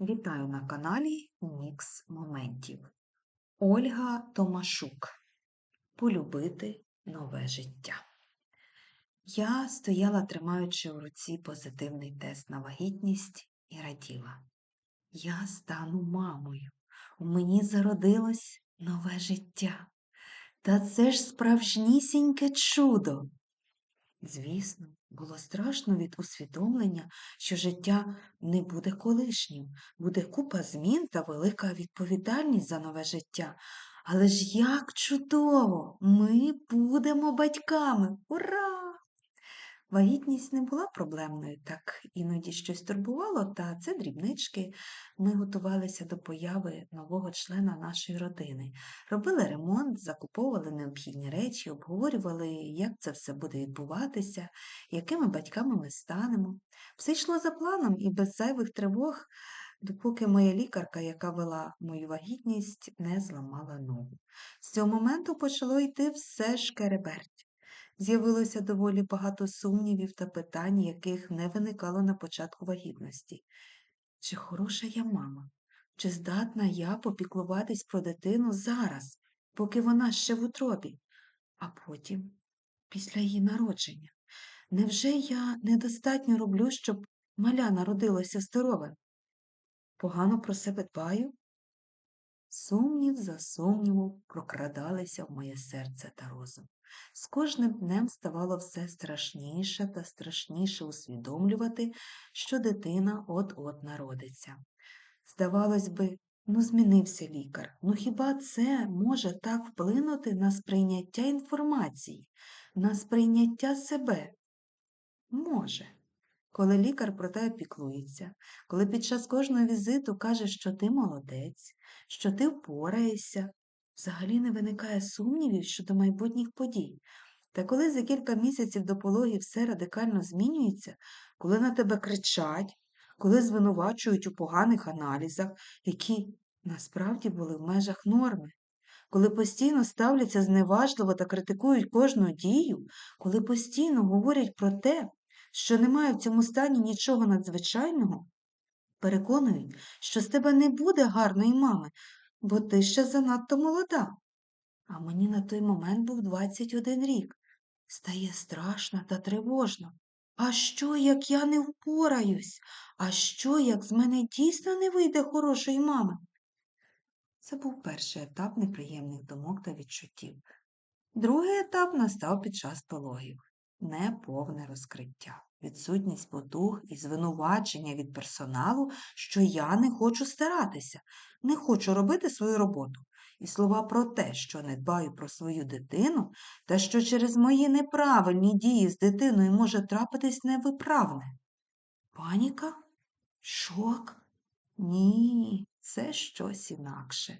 Вітаю на каналі Мікс Моментів. Ольга Томашук. Полюбити нове життя. Я стояла, тримаючи у руці позитивний тест на вагітність, і раділа. Я стану мамою. У мені зародилось нове життя. Та це ж справжнісіньке чудо. Звісно, було страшно від усвідомлення, що життя не буде колишнім, буде купа змін та велика відповідальність за нове життя. Але ж як чудово! Ми будемо батьками! Ура! Вагітність не була проблемною, так іноді щось турбувало, та це дрібнички. Ми готувалися до появи нового члена нашої родини, робили ремонт, закуповували необхідні речі, обговорювали, як це все буде відбуватися, якими батьками ми станемо. Все йшло за планом і без зайвих тривог, допоки моя лікарка, яка вела мою вагітність, не зламала ногу. З цього моменту почало йти все шкереберть. З'явилося доволі багато сумнівів та питань, яких не виникало на початку вагітності. Чи хороша я мама? Чи здатна я попіклуватись про дитину зараз, поки вона ще в утробі, а потім, після її народження? Невже я недостатньо роблю, щоб маля народилася здоровим? Погано про себе дбаю? Сумнів за сумнівом прокрадалися в моє серце та розум. З кожним днем ставало все страшніше та страшніше усвідомлювати, що дитина от-от народиться. Здавалось би, ну змінився лікар. Ну хіба це може так вплинути на сприйняття інформації, на сприйняття себе? Може. Коли лікар про тебе піклується, коли під час кожного візиту каже, що ти молодець, що ти впораєшся, взагалі не виникає сумнівів щодо майбутніх подій. Та коли за кілька місяців до пологів все радикально змінюється, коли на тебе кричать, коли звинувачують у поганих аналізах, які насправді були в межах норми, коли постійно ставляться зневажливо та критикують кожну дію, коли постійно говорять про те, що немає в цьому стані нічого надзвичайного, переконують, що з тебе не буде гарної мами, бо ти ще занадто молода. А мені на той момент був 21 рік. Стає страшно та тривожно. А що, як я не впораюсь? А що, як з мене дійсно не вийде хорошої мами? Це був перший етап неприємних думок та відчуттів. Другий етап настав під час пологів неповне розкриття, відсутність потуг і звинувачення від персоналу, що я не хочу старатися, не хочу робити свою роботу. І слова про те, що не дбаю про свою дитину, та що через мої неправильні дії з дитиною може трапитись невиправне. Паніка? Шок? Ні, це щось інакше.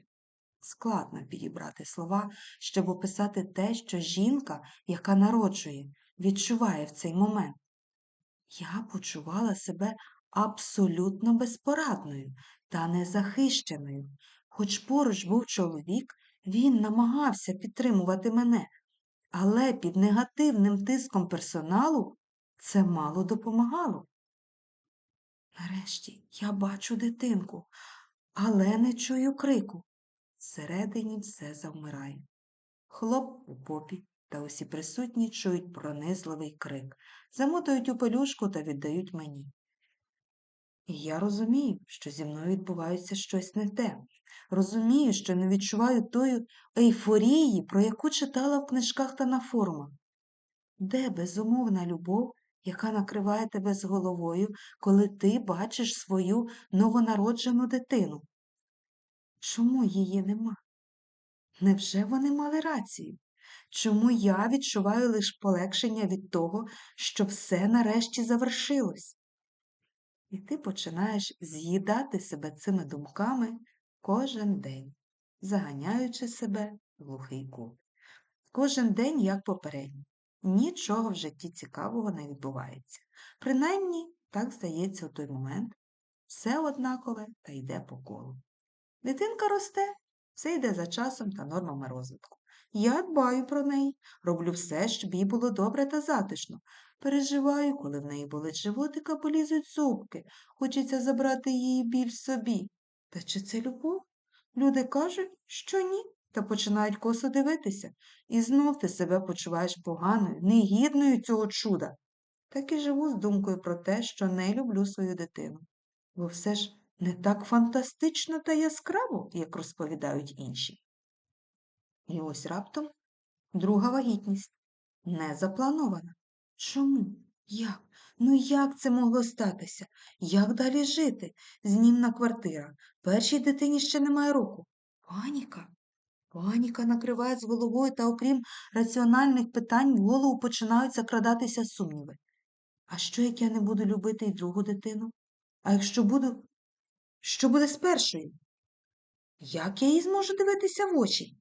Складно підібрати слова, щоб описати те, що жінка, яка народжує, відчуває в цей момент. Я почувала себе абсолютно безпорадною та незахищеною. Хоч поруч був чоловік, він намагався підтримувати мене, але під негативним тиском персоналу це мало допомагало. Нарешті я бачу дитинку, але не чую крику. Всередині все завмирає. Хлоп у попі, та усі присутні чують пронизливий крик, замотують у пелюшку та віддають мені. І я розумію, що зі мною відбувається щось не те. Розумію, що не відчуваю тої ейфорії, про яку читала в книжках та на форумах. Де безумовна любов, яка накриває тебе з головою, коли ти бачиш свою новонароджену дитину? Чому її нема? Невже вони мали рацію? Чому я відчуваю лише полегшення від того, що все нарешті завершилось? І ти починаєш з'їдати себе цими думками кожен день, заганяючи себе в глухий кут. Кожен день, як попередній, нічого в житті цікавого не відбувається. Принаймні, так здається у той момент, все однакове та йде по колу. Дитинка росте, все йде за часом та нормами розвитку. Я дбаю про неї, роблю все, щоб їй було добре та затишно. Переживаю, коли в неї болить животик, а полізуть зубки. Хочеться забрати її біль собі. Та чи це любов? Люди кажуть, що ні, та починають косо дивитися. І знов ти себе почуваєш поганою, негідною цього чуда. Так і живу з думкою про те, що не люблю свою дитину. Бо все ж не так фантастично та яскраво, як розповідають інші. І ось раптом друга вагітність не запланована. Чому? Як? Ну як це могло статися? Як далі жити? Знімна квартира. Першій дитині ще немає року. Паніка. Паніка накриває з головою, та окрім раціональних питань в голову починають закрадатися сумніви. А що, як я не буду любити і другу дитину? А якщо буду, що буде з першою? Як я їй зможу дивитися в очі?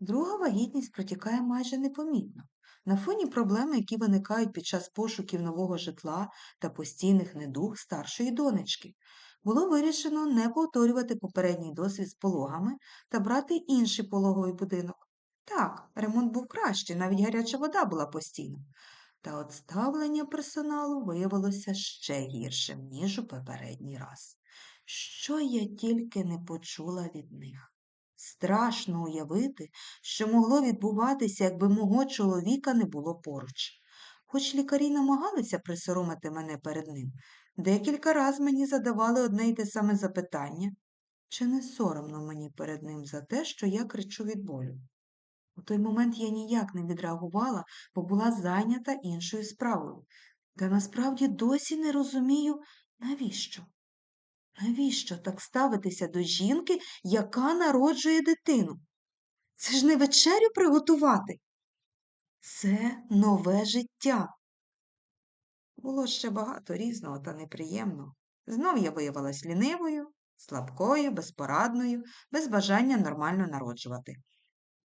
Друга вагітність протікає майже непомітно. На фоні проблем, які виникають під час пошуків нового житла та постійних недуг старшої донечки, було вирішено не повторювати попередній досвід з пологами та брати інший пологовий будинок. Так, ремонт був кращий, навіть гаряча вода була постійно. Та от ставлення персоналу виявилося ще гіршим, ніж у попередній раз. Що я тільки не почула від них. Страшно уявити, що могло відбуватися, якби мого чоловіка не було поруч. Хоч лікарі намагалися присоромити мене перед ним, декілька разів мені задавали одне й те саме запитання, чи не соромно мені перед ним за те, що я кричу від болю. У той момент я ніяк не відреагувала, бо була зайнята іншою справою. Та насправді досі не розумію, навіщо. Навіщо так ставитися до жінки, яка народжує дитину? Це ж не вечерю приготувати. Це нове життя. Було ще багато різного та неприємного. Знов я виявилась лінивою, слабкою, безпорадною, без бажання нормально народжувати.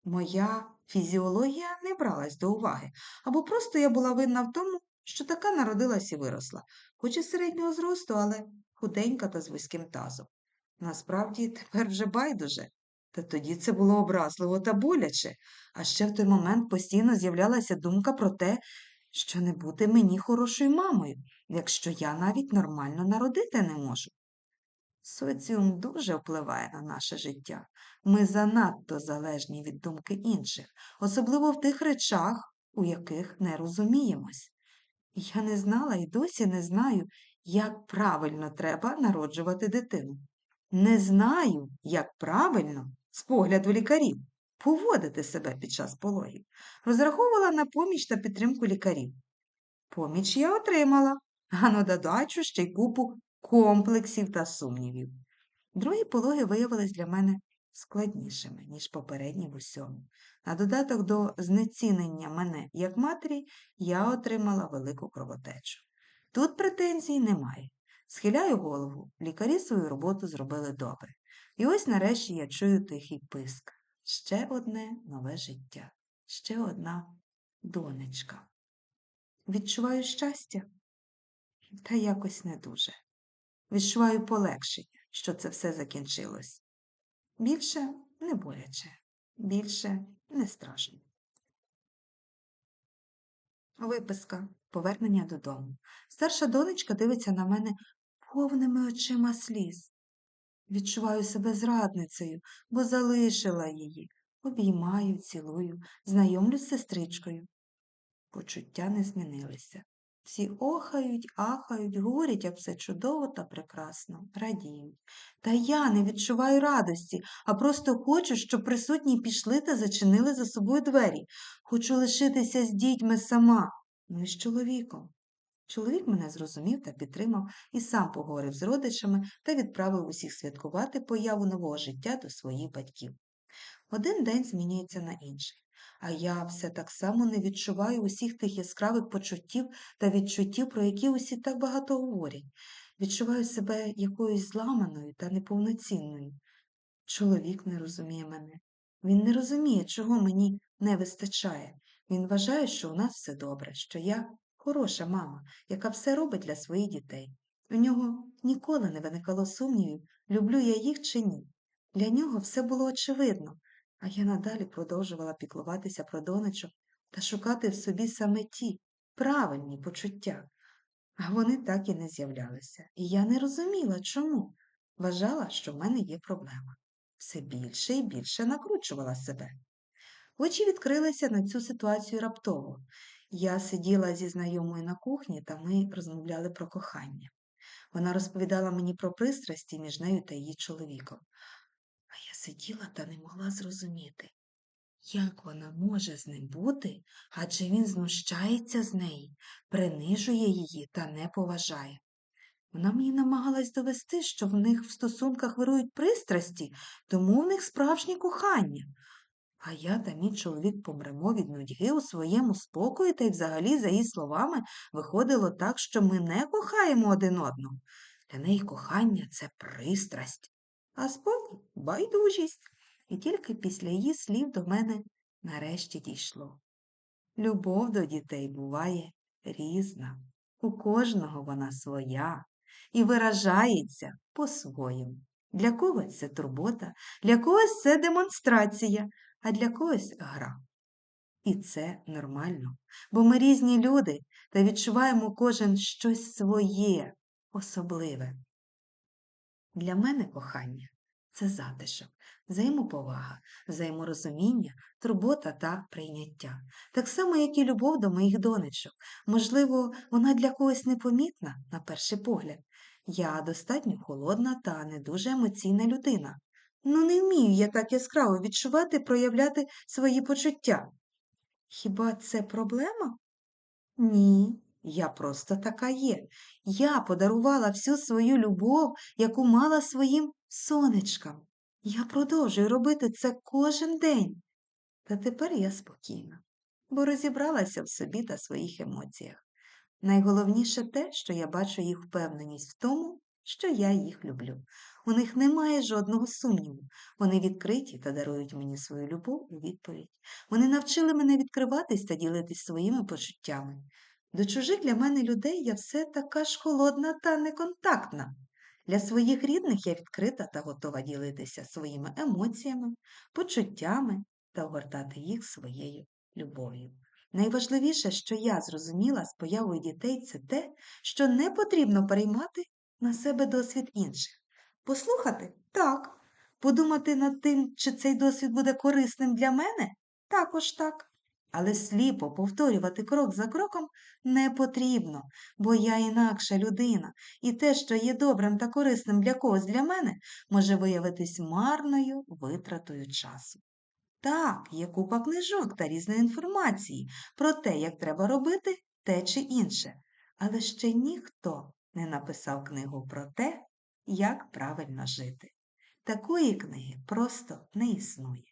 Моя фізіологія не бралась до уваги, або просто я була винна в тому, що така народилась і виросла, хоч і середнього зросту, але худенька та з вузьким тазом. Насправді тепер вже байдуже. Та тоді це було образливо та боляче, а ще в той момент постійно з'являлася думка про те, що не бути мені хорошою мамою, якщо я навіть нормально народити не можу. Соціум дуже впливає на наше життя. Ми занадто залежні від думки інших, особливо в тих речах, у яких не розуміємось. Я не знала і досі не знаю, як правильно треба народжувати дитину. Не знаю, як правильно, з погляду лікарів, поводити себе під час пологів. Розраховувала на поміч та підтримку лікарів. Поміч я отримала, а на додачу ще й купу комплексів та сумнівів. Другі пологи виявились для мене складнішими, ніж попередні в усьому. На додаток до знецінення мене як матері я отримала велику кровотечу. Тут претензій немає. Схиляю голову, лікарі свою роботу зробили добре. І ось нарешті я чую тихий писк. Ще одне нове життя, ще одна донечка. Відчуваю щастя, та якось не дуже. Відчуваю полегшення, що це все закінчилось. Більше не боляче, більше не страшно. Виписка повернення додому. Старша донечка дивиться на мене повними очима сліз. Відчуваю себе зрадницею, бо залишила її. Обіймаю, цілую, знайомлюсь з сестричкою. Почуття не змінилися. Всі охають, ахають, говорять, як все чудово та прекрасно, радіють. Та я не відчуваю радості, а просто хочу, щоб присутні пішли та зачинили за собою двері. Хочу лишитися з дітьми сама, ну і з чоловіком. Чоловік мене зрозумів та підтримав і сам поговорив з родичами та відправив усіх святкувати появу нового життя до своїх батьків. Один день змінюється на інший. А я все так само не відчуваю усіх тих яскравих почуттів та відчуттів, про які усі так багато говорять. Відчуваю себе якоюсь зламаною та неповноцінною. Чоловік не розуміє мене. Він не розуміє, чого мені не вистачає. Він вважає, що у нас все добре, що я хороша мама, яка все робить для своїх дітей. У нього ніколи не виникало сумнівів, люблю я їх чи ні. Для нього все було очевидно. А я надалі продовжувала піклуватися про донечок та шукати в собі саме ті правильні почуття. А вони так і не з'являлися. І я не розуміла, чому. Вважала, що в мене є проблема. Все більше і більше накручувала себе. Очі відкрилися на цю ситуацію раптово. Я сиділа зі знайомою на кухні, та ми розмовляли про кохання. Вона розповідала мені про пристрасті між нею та її чоловіком. А я сиділа та не могла зрозуміти, як вона може з ним бути, адже він знущається з неї, принижує її та не поважає. Вона мені намагалась довести, що в них в стосунках вирують пристрасті, тому в них справжнє кохання. А я та мій чоловік помремо від нудьги у своєму спокої, та й взагалі, за її словами, виходило так, що ми не кохаємо один одного. Для неї кохання це пристрасть, а спокій байдужість. І тільки після її слів до мене нарешті дійшло. Любов до дітей буває різна, у кожного вона своя і виражається по-своєму. Для когось це турбота, для когось це демонстрація, а для когось гра. І це нормально, бо ми різні люди та відчуваємо кожен щось своє, особливе. Для мене кохання це затишок, взаємоповага, взаєморозуміння, турбота та прийняття. Так само, як і любов до моїх донечок. Можливо, вона для когось непомітна, на перший погляд. Я достатньо холодна та не дуже емоційна людина. Ну, не вмію я так яскраво відчувати, проявляти свої почуття. Хіба це проблема? Ні, я просто така є. Я подарувала всю свою любов, яку мала своїм сонечкам. Я продовжую робити це кожен день. Та тепер я спокійна, бо розібралася в собі та своїх емоціях. Найголовніше те, що я бачу їх впевненість в тому, що я їх люблю. У них немає жодного сумніву. Вони відкриті та дарують мені свою любов у відповідь. Вони навчили мене відкриватись та ділитись своїми почуттями. До чужих для мене людей я все така ж холодна та неконтактна. Для своїх рідних я відкрита та готова ділитися своїми емоціями, почуттями та огортати їх своєю любов'ю. Найважливіше, що я зрозуміла з появою дітей, це те, що не потрібно переймати на себе досвід інших. Послухати так. Подумати над тим, чи цей досвід буде корисним для мене також так. Але сліпо повторювати крок за кроком не потрібно, бо я інакша людина, і те, що є добрим та корисним для когось для мене, може виявитись марною витратою часу. Так, є купа книжок та різної інформації про те, як треба робити те чи інше, але ще ніхто не написав книгу про те, як правильно жити. Такої книги просто не існує.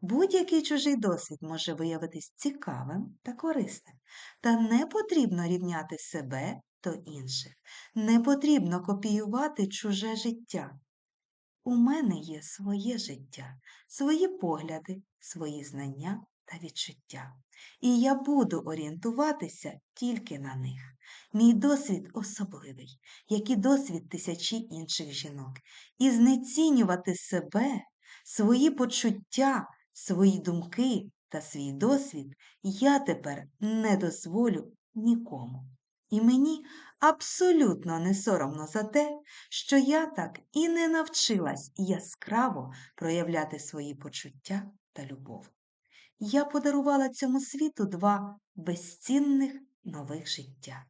Будь-який чужий досвід може виявитись цікавим та корисним, та не потрібно рівняти себе до інших, не потрібно копіювати чуже життя. У мене є своє життя, свої погляди, свої знання та відчуття, і я буду орієнтуватися тільки на них. Мій досвід особливий, як і досвід тисячі інших жінок, і знецінювати себе, свої почуття, свої думки та свій досвід я тепер не дозволю нікому. І мені абсолютно не соромно за те, що я так і не навчилась яскраво проявляти свої почуття та любов. Я подарувала цьому світу два безцінних нових життя.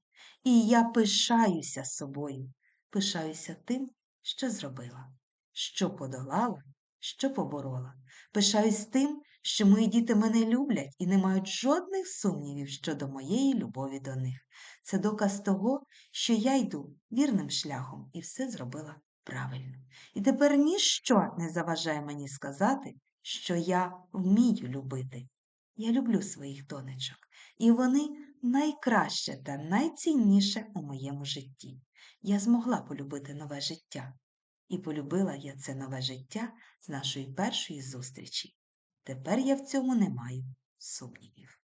І я пишаюся собою, пишаюся тим, що зробила, що подолала, що поборола. Пишаюсь тим, що мої діти мене люблять і не мають жодних сумнівів щодо моєї любові до них. Це доказ того, що я йду вірним шляхом і все зробила правильно. І тепер ніщо не заважає мені сказати, що я вмію любити. Я люблю своїх донечок, і вони найкраще та найцінніше у моєму житті. Я змогла полюбити нове життя. І полюбила я це нове життя з нашої першої зустрічі. Тепер я в цьому не маю сумнівів.